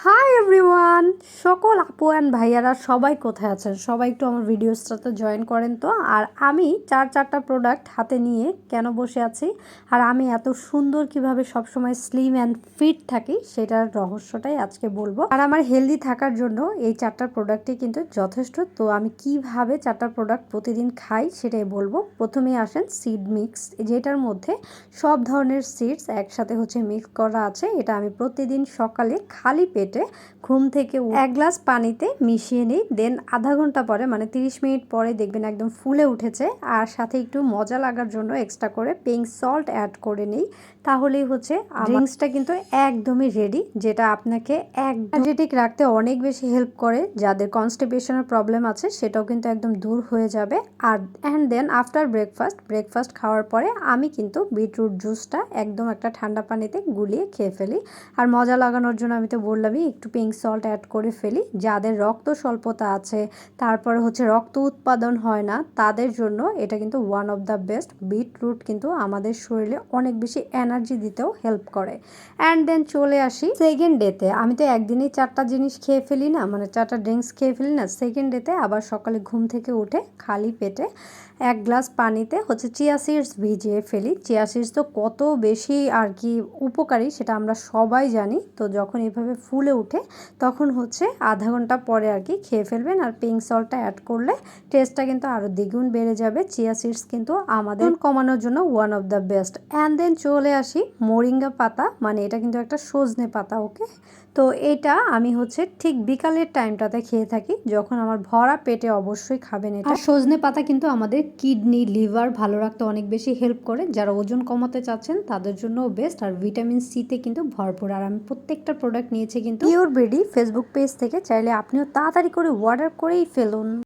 Hi everyone সকল আপু and ভাইয়ারা, সবাই কোথায় আছেন? সবাই একটু আমার ভিডিওসটাতে জয়েন করেন তো? আর আমি চার চারটা প্রোডাক্ট হাতে নিয়ে কেন বসে আছি? আর আমি এত সুন্দর কীভাবে সবসময় স্লিম অ্যান্ড ফিট থাকি, সেটার রহস্যটাই আজকে বলব। আর আমার হেলদি থাকার জন্য এই চারটা প্রোডাক্টই কিন্তু যথেষ্ট। তো আমি কীভাবে চারটা প্রোডাক্ট প্রতিদিন খাই, সেটাই বলব। প্রথমে আসেন সিড মিক্স যেটার মধ্যে সব ধরনের সিডস একসাথে হচ্ছে মিক্স করা আছে। এটা আমি প্রতিদিন সকালে খালি পেটে ঘুম থেকে এক গ্লাস পানিতে মিশিয়ে নিই। দেন আধা ঘণ্টা পরে মানে তিরিশ মিনিট পরে দেখবেন একদম ফুলে উঠেছে। আর সাথে একটু মজা লাগার জন্য এক্সট্রা করে পিঙ্ক সল্ট অ্যাড করে নিই। তাহলেই হচ্ছে ড্রিঙ্কসটা কিন্তু একদমই রেডি যেটা আপনাকে এনার্জেটিক রাখতে অনেক বেশি হেল্প করে। যাদের কনস্টিপেশনের প্রবলেম আছে, সেটাও কিন্তু একদম দূর হয়ে যাবে। আর and then after breakfast breakfast খাওয়ার পরে আমি কিন্তু বিটরুট জুসটা একদম একটা ঠান্ডা পানিতে গুলিয়ে খেয়ে ফেলি। আর মজা লাগানোর জন্য আমি তো বললামই একটু পিঙ্ক সল্ট অ্যাড করে ফেলি। যাদের রক্ত স্বল্পতা আছে, তারপরে হচ্ছে রক্ত উৎপাদন হয় না, তাদের জন্য এটা কিন্তু one of the best beetroot কিন্তু আমাদের শরীরে অনেক বেশি এনার্জি দিতেও হেল্প করে। অ্যান্ড দেন চলে আসি সেকেন্ড ডেতে আমি তো একদিনই চারটা জিনিস খেয়ে ফেলি না মানে চারটা ড্রিঙ্কস খেয়ে ফেলি না। সেকেন্ড ডেতে আবার সকালে ঘুম থেকে উঠে খালি পেটে এক গ্লাস পানিতে হচ্ছে চিয়া সিডস ভিজিয়ে ফেলি। চিয়া সিডস তো কত বেশি আর কি উপকারী সেটা আমরা সবাই জানি। তো যখন এভাবে ফুলে উঠে তখন হচ্ছে আধা ঘণ্টা পরে আর কি খেয়ে ফেলবেন আর পিঙ্ক সল্টটা অ্যাড করলে টেস্টটা কিন্তু আরও দ্বিগুণ বেড়ে যাবে। চিয়া সিডস কিন্তু আমাদের কমানোর জন্য one of the best and then চলে আসি মোরিঙ্গা পাতা মানে এটা কিন্তু একটা সজনে পাতা ওকে তো এটা আমি হচ্ছে ঠিক বিকালের টাইমটাতে খেয়ে থাকি যখন আমার ভরা পেটে অবশ্যই খাবেন এটা। আর সজনে পাতা কিন্তু আমাদের কিডনি লিভার ভালো রাখতে অনেক বেশি হেল্প করে। যারা ওজন কমাতে চাচ্ছেন তাদের জন্য বেস্ট আর ভিটামিন সিতে কিন্তু ভরপুর। আর আমি প্রত্যেকটা প্রোডাক্ট নিয়েছি কিন্তু পিওর বেডি ফেসবুক পেজ থেকে চাইলে আপনিও তাড়াতাড়ি করে অর্ডার করেই ফেলুন।